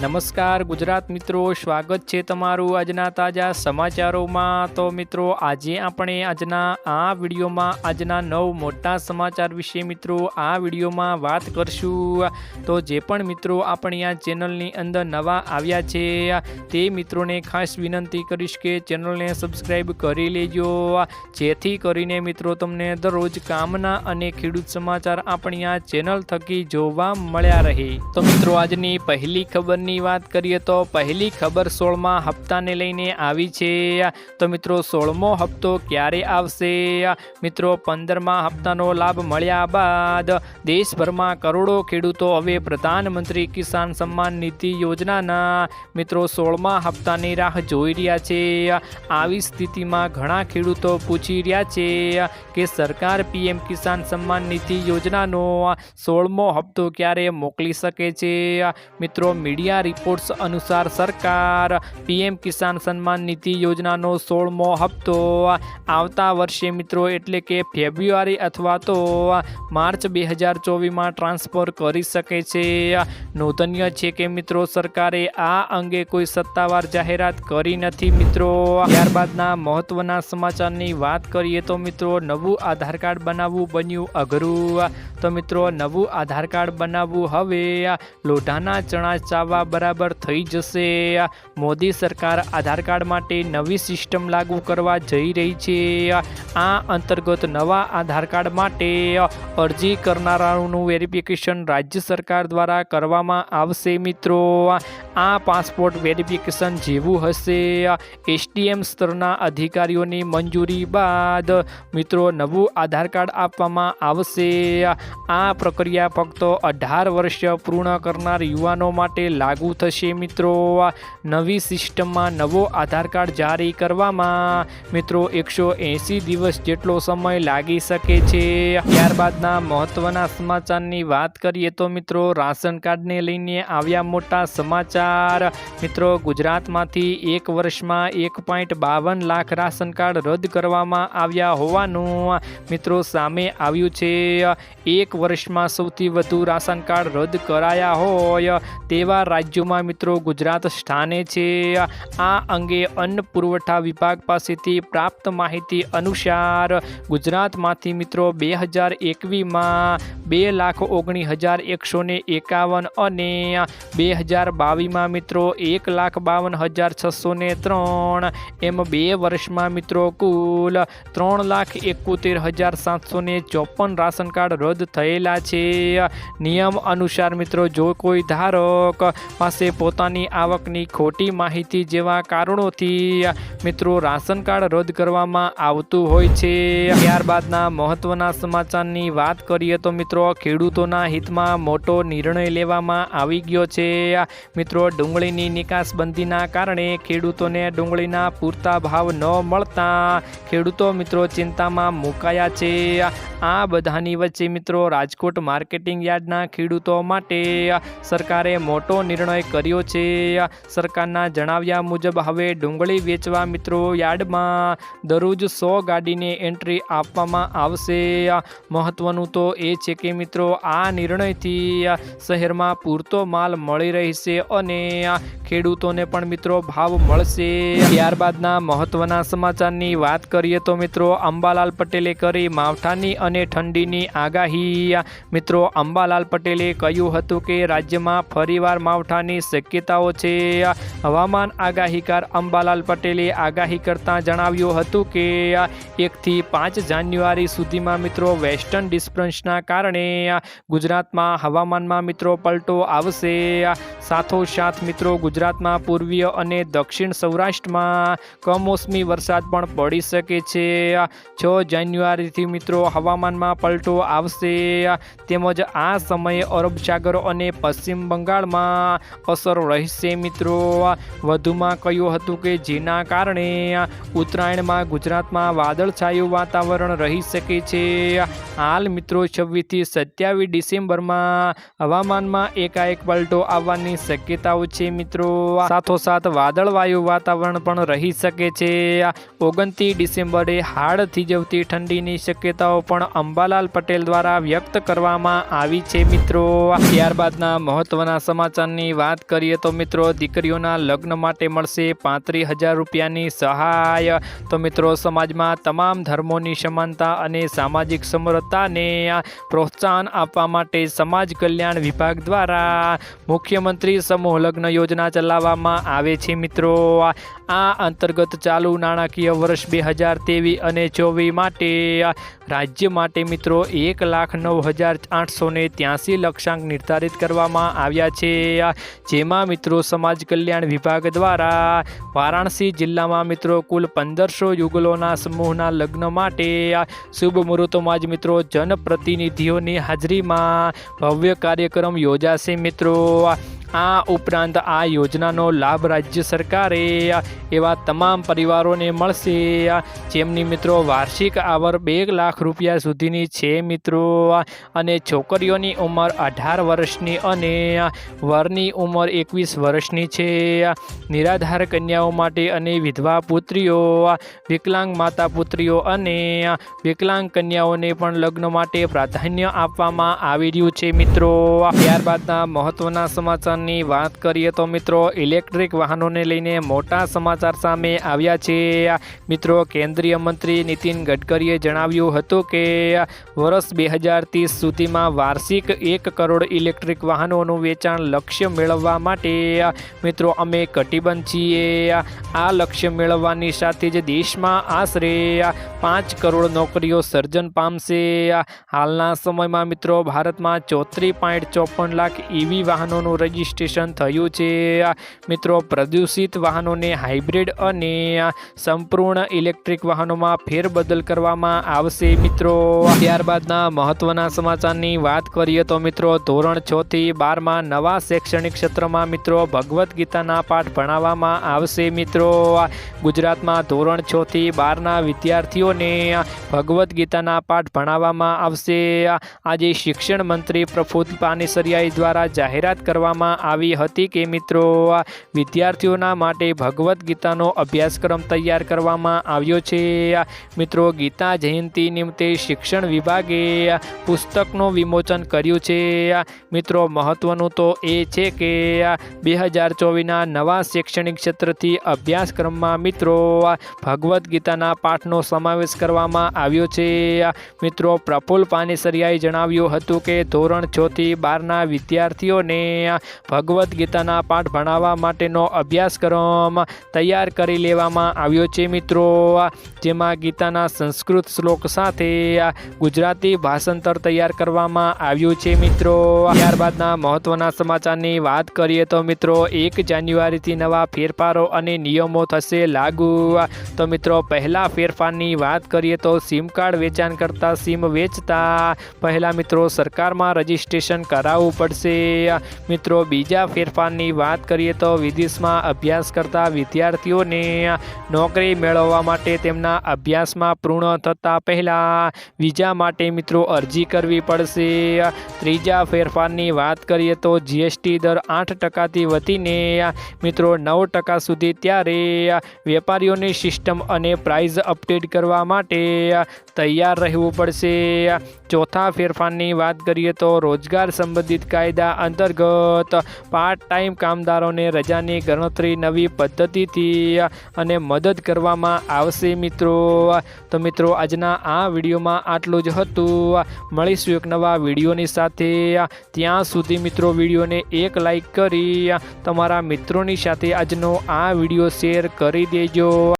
નમસ્કાર ગુજરાત મિત્રો, સ્વાગત છે તમારું આજના તાજા સમાચારોમાં. તો મિત્રો, આજે આપણે આજના આ વિડીયોમાં, આજના નવ મોટા સમાચાર વિશે મિત્રો, આ વિડીયોમાં વાત કરશું. તો જે પણ મિત્રો આપણી આ ચેનલની અંદર નવા આવ્યા છે, તે મિત્રોને ખાસ વિનંતી કરીશ કે ચેનલને સબસ્ક્રાઈબ કરી લેજો. જેથી કરીને મિત્રો, તમને દરરોજ કામના અને ખેડૂત સમાચાર આપણી આ ચેનલ થકી જોવા મળ્યા રહે. તો મિત્રો, આજની પહેલી ખબરની વાત કરીએ તો પહેલી ખબર સોળમા હપ્તાને લઈને આવી છે. તો મિત્રો, સોળમો હપ્તો ક્યારે આવશે? મિત્રો, પંદરમા હપ્તાનો લાભ મળ્યા બાદ દેશભરમાં કરોડો ખેડૂતો હવે પ્રધાનમંત્રી કિસાન સન્માન નિધિ યોજનાના મિત્રો, સોળમા હપ્તાની રાહ જોઈ રહ્યા છે. આવી સ્થિતિમાં ઘણા ખેડૂતો પૂછી રહ્યા છે કે સરકાર પીએમ કિસાન સન્માન નિધિ યોજનાનો સોળમો હપ્તો ક્યારે મોકલી શકે છે? મિત્રો, મીડિયા રિપોર્ટ્સ અનુસાર સરકાર પીએમ કિસાન સન્માન નિધિ યોજનાનો સોળમો હપ્તો આવતા વર્ષે મિત્રો એટલે કે ફેબ્રુઆરી અથવા તો માર્ચ બે હજાર ચોવીસમાં ટ્રાન્સફર કરી શકે છે. નોંધનીય છે કે મિત્રો સરકારે આ અંગે કોઈ સત્તાવાર જાહેરાત કરી નથી મિત્રો. ત્યારબાદના મહત્વના સમાચારની વાત કરીએ તો મિત્રો નવું આધાર કાર્ડ બનાવવું બન્યું અઘરું. તો મિત્રો, નવું આધાર કાર્ડ બનાવવું હવે. લોઢાના ચણા ચાવવા બરાબર થઈ જશે. મોદી સરકાર આધાર કાર્ડ માટે નવી સિસ્ટમ લાગુ કરવા જઈ રહી છે. આ અંતર્ગત નવા આધાર કાર્ડ માટે અરજી કરનારાઓનું વેરિફિકેશન રાજ્ય સરકાર દ્વારા કરવામાં આવશે મિત્રો. આ પાસપોર્ટ વેરિફિકેશન જેવું હશે. એસટીએમ સ્તરના અધિકારીઓની મંજૂરી બાદ મિત્રો, નવું આધાર કાર્ડ આપવામાં આવશે. આ પ્રક્રિયા ફક્ત અઢાર વર્ષ પૂર્ણ કરનાર યુવાનો માટે લાગુ થશે મિત્રો. નવી સિસ્ટમમાં નવો આધાર કાર્ડ જારી કરવામાં મિત્રો એકસો એંસી દિવસ જેટલો સમય લાગી શકે છે. ત્યારબાદના મહત્વના સમાચારની વાત કરીએ તો મિત્રો રાશન કાર્ડને લઈને આવ્યા મોટા સમાચાર. મિત્રો ગુજરાતમાંથી એક વર્ષમાં એક પોઈન્ટ બાવન લાખ રાશન કાર્ડ રદ કરવામાં આવ્યા હોવાનું મિત્રો સામે આવ્યું છે. એક વર્ષમાં સૌથી વધુ રાશન કાર્ડ રદ કરાયા હોય તેવા રાજ્યોમાં મિત્રો ગુજરાત સ્થાને છે. આ અંગે અન્ન પુરવઠા વિભાગ પાસેથી પ્રાપ્ત માહિતી અનુસાર ગુજરાતમાંથી મિત્રો બે હજાર એકવીસમાં બે લાખ ઓગણીસ હજાર એકસો એકાવન અને બે હજાર બાવીસમાં મિત્રો એક લાખ બાવન હજાર છસો ત્રણ. એમ બે વર્ષમાં મિત્રો કુલ ત્રણ લાખ એકોતેર હજાર સાતસો ને ચોપન રાશન કાર્ડ રદ થયેલા છે. નિયમ અનુસાર મિત્રો, જો કોઈ ધારક પાસે પોતાની આવકની ખોટી માહિતી જેવા કારણોથી, મિત્રો, રાશન કાર્ડ રદ કરવામાં આવતું હોય છે. ત્યારબાદના મહત્વના સમાચારની વાત કરીએ તો મિત્રો, ખેડૂતોના હિતમાં મોટો નિર્ણય લેવામાં આવી ગયો છે. મિત્રો, ડુંગળીની નિકાસબંધીના કારણે ખેડૂતોને ડુંગળીના પૂરતા ભાવ ન મળતા ખેડૂતો મિત્રો ચિંતામાં મુકાયા છે. આ બધાની વચ્ચે મિત્રો રાજકોટ માર્કેટિંગ યાર્ડના ખેડૂતો માટે સરકારે મોટો નિર્ણય કર્યો છે. સરકારના જણાવ્યા મુજબ હવે ડુંગળી વેચવા મિત્રો યાર્ડમાં દરરોજ સો ગાડીને એન્ટ્રી આપવામાં આવશે. મહત્વનું તો એ છે કે મિત્રો આ નિર્ણયથી શહેરમાં પૂરતો માલ મળી રહેશે અને ખેડૂતોને પણ મિત્રો ભાવ મળશે. ત્યારબાદના મહત્વના સમાચારની વાત કરીએ તો મિત્રો અંબાલાલ પટેલે કરી માવઠાની અને ઠંડીની આગાહી. મિત્રો, અંબાલાલ પટેલે કહ્યું હતું કે રાજ્યમાં ફરીવાર માવઠાની શક્યતાઓ છે. હવામાન આગાહીકાર અંબાલાલ પટેલે આગાહી કરતાં જણાવ્યું હતું કે, એકથી પાંચ જાન્યુઆરી સુધીમાં મિત્રો, વેસ્ટર્ન ડિસ્ટર્બન્સના કારણે ગુજરાતમાં હવામાનમાં મિત્રો પલટો આવશે. સાથોસાથ મિત્રો, ગુજરાતમાં પૂર્વીય અને દક્ષિણ સૌરાષ્ટ્રમાં કમોસમી વરસાદ પણ પડી શકે છે. છ જાન્યુઆરીથી મિત્રો, હવામાનમાં પલટો આવશે. તેમજ આ સમયે અરબ સાગર અને પશ્ચિમ બંગાળમાં અસર રહેશે મિત્રો. વધુમાં કહ્યું હતું કે જેના કારણે ઉત્તરાયણમાં ગુજરાતમાં વાદળછાયું વાતાવરણ રહી શકે છે. હાલ મિત્રો, છવ્વીસથી સત્યાવીસ ડિસેમ્બરમાં હવામાનમાં એકાએક પલટો આવવાની શક્યતાઓ છે મિત્રો. સાથોસાથ વાદળવાયુ વાતાવરણ પણ રહી શકે છે. ઓગણત્રીસ ડિસેમ્બરે હાડથી જવતી ઠંડીની શક્યતાઓ પણ અંબાલાલ પટેલ દ્વારા વ્યક્ત કરવામાં આવી છે મિત્રો. ત્યારબાદના મહત્વના સમાચારની વાત કરીએ તો મિત્રો, દીકરીઓના લગ્ન માટે મળશે પાંત્રીસ હજાર રૂપિયાની સહાય. તો મિત્રો, સમાજમાં તમામ ધર્મોની સમાનતા અને સામાજિક સમરતાને પ્રોત્સાહન આપવા માટે સમાજ કલ્યાણ વિભાગ દ્વારા મુખ્યમંત્રી સમૂહ લગ્ન યોજના ચલાવવામાં આવે છે મિત્રો. આ અંતર્ગત ચાલુ નાણાકીય વર્ષ બે હજાર ત્રેવીસ અને ચોવીસ માટે રાજ્ય માટે મિત્રો એક લાખ નવ હજાર આઠસો ને ત્યાંસી લક્ષાંક નિર્ધારિત કરવામાં આવ્યા છે. જેમાં મિત્રો સમાજ કલ્યાણ વિભાગ દ્વારા વારાણસી જિલ્લામાં મિત્રો કુલ પંદરસો યુગલોના સમૂહના લગ્ન માટે શુભ મુહૂર્તોમાં જ મિત્રો જનપ્રતિનિધિઓની હાજરીમાં ભવ્ય કાર્યક્રમ યોજાશે મિત્રો. આ ઉપરાંત આ યોજનાનો લાભ રાજ્ય સરકારે એવા તમામ પરિવારોને મળશે. જેમની મિત્રો વાર્ષિક આવર બે લાખ રૂપિયા સુધીની છે મિત્રો. અને છોકરીઓની ઉંમર અઢાર વર્ષની અને વરની ઉંમર એકવીસ વર્ષની છે. નિરાધાર કન્યાઓ માટે અને વિધવા પુત્રીઓ, વિકલાંગ માતા પુત્રીઓ અને વિકલાંગ કન્યાઓને પણ લગ્ન માટે પ્રાધાન્ય આપવામાં આવી રહ્યું છે મિત્રો. ત્યારબાદના મહત્વના સમાચારની વાત કરીએ તો મિત્રો, ઇલેક્ટ્રિક વાહનોને લઈને મોટા સમાચાર સામે આવ્યા છે. મિત્રો, કેન્દ્રીય મંત્રી નીતિન ગડકરીએ જણાવ્યું હતું કે, વર્ષ બે હજાર ત્રીસ સુધીમાં વાર્ષિક એક કરોડ ઇલેક્ટ્રિક વાહનોનું વેચાણ લક્ષ્ય મેળવવા માટે, મિત્રો, અમે કટિબંધ છીએ. આ લક્ષ્ય મેળવવાની સાથે જ દેશમાં આશરે પાંચ કરોડ નોકરીઓ સર્જન પામશે. હાલના સમયમાં, મિત્રો, ભારતમાં ચોત્રી પોઈન્ટ ચોપન લાખ ઈવી વાહનોનું રજિસ્ટ્રેશન થયું છે. મિત્રો, પ્રદૂષિત વાહનોને હાઇબ્રિડ અને સંપૂર્ણ ઇલેક્ટ્રિક વાહનોમાં ફેરબદલ કરવામાં આવશે, મિત્રો. ત્યારબાદના મહત્વના સમાચારની વાત કરીએ તો, મિત્રો, ધોરણ છ થી બારમાં નવા શૈક્ષણિક ક્ષેત્રમાં, મિત્રો, ભગવદ્ ગીતાના પાઠ ભણાવવામાં આવશે, મિત્રો. ગુજરાતમાં ધોરણ છ થી બારના વિદ્યાર્થીઓને ભગવદ્ ગીતાના પાઠ ભણાવવામાં આવશે. આજે શિક્ષણ મંત્રી પ્રફુલ્લ પાનેસરિયાઈ દ્વારા જાહેરાત કરવામાં આવી હતી કે મિત્રો વિદ્યાર્થીઓના માટે ભગવદ્ ગીતાનો અભ્યાસક્રમ તૈયાર કરવામાં આવ્યો છે. મિત્રો, ગીતા જયંતિ નિમિત્તે શિક્ષણ વિભાગે પુસ્તકનું વિમોચન કર્યું છે. મિત્રો, મહત્વનું તો એ છે કે બે હજાર ચોવીસના નવા શૈક્ષણિક ક્ષેત્રથી અભ્યાસક્રમમાં મિત્રો ભગવદ્ ગીતાના પાઠનો સમાવેશ કરવામાં આવ્યો છે. મિત્રો પ્રફુલ્લ પાનેસરિયાએ જણાવ્યું હતું કે ધોરણ છ થી બારના વિદ્યાર્થીઓને ભગવદ્ ગીતાના પાઠ ભણાવવા માટેનો અભ્યાસક્રમ તૈયાર કરી લેવામાં આવ્યો છે મિત્રો. જેમાં ગીતાના સંસ્કૃત શ્લોક સાથે ગુજરાતી ભાષાંતર તૈયાર કરવામાં આવ્યું છે મિત્રો. ત્યારબાદના મહત્વના સમાચારની વાત કરીએ તો મિત્રો, એક જાન્યુઆરીથી નવા ફેરફારો અને નિયમો થશે લાગુ. તો મિત્રો, પહેલા ફેરફારની વાત કરીએ તો સિમ કાર્ડ વેચાણ કરતા સિમ વેચતા પહેલાં મિત્રો સરકારમાં રજિસ્ટ્રેશન કરાવવું પડશે. મિત્રો બીજા ફેરફારની વાત કરીએ તો વિદેશમાં અભ્યાસ કરતા વિદ્યાર્થીઓને નોકરી મેળવવા માટે તેમના અભ્યાસમાં પૂર્ણ થતાં પહેલાં વિઝા માટે મિત્રો અરજી કરવી પડશે. ત્રીજા ફેરફારની વાત કરીએ તો જીએસટી દર આઠ ટકાથી વધીને મિત્રો નવ ટકા સુધી ત્યારે વેપારીઓની સિસ્ટમ અને પ્રાઇઝ અપડેટ કરવા માટે તૈયાર રહેવું પડશે. ચોથા ફેરફારની વાત કરીએ તો રોજગાર સંબંધિત કાયદા અંતર્ગત પાર્ટ ટાઈમ કામદારોને રજાની ગણતરી નવી પદ્ધતિથી અને મદદ કરવામાં આવશે મિત્રો. તો મિત્રો, આજના આ વિડીયોમાં આટલું જ હતું. મળીશું એક નવા વિડીયોની સાથે. ત્યાં સુધી મિત્રો, વિડીયોને એક લાઈક કરી તમારા મિત્રોની સાથે આજનો આ વીડિયો શેર કરી દેજો.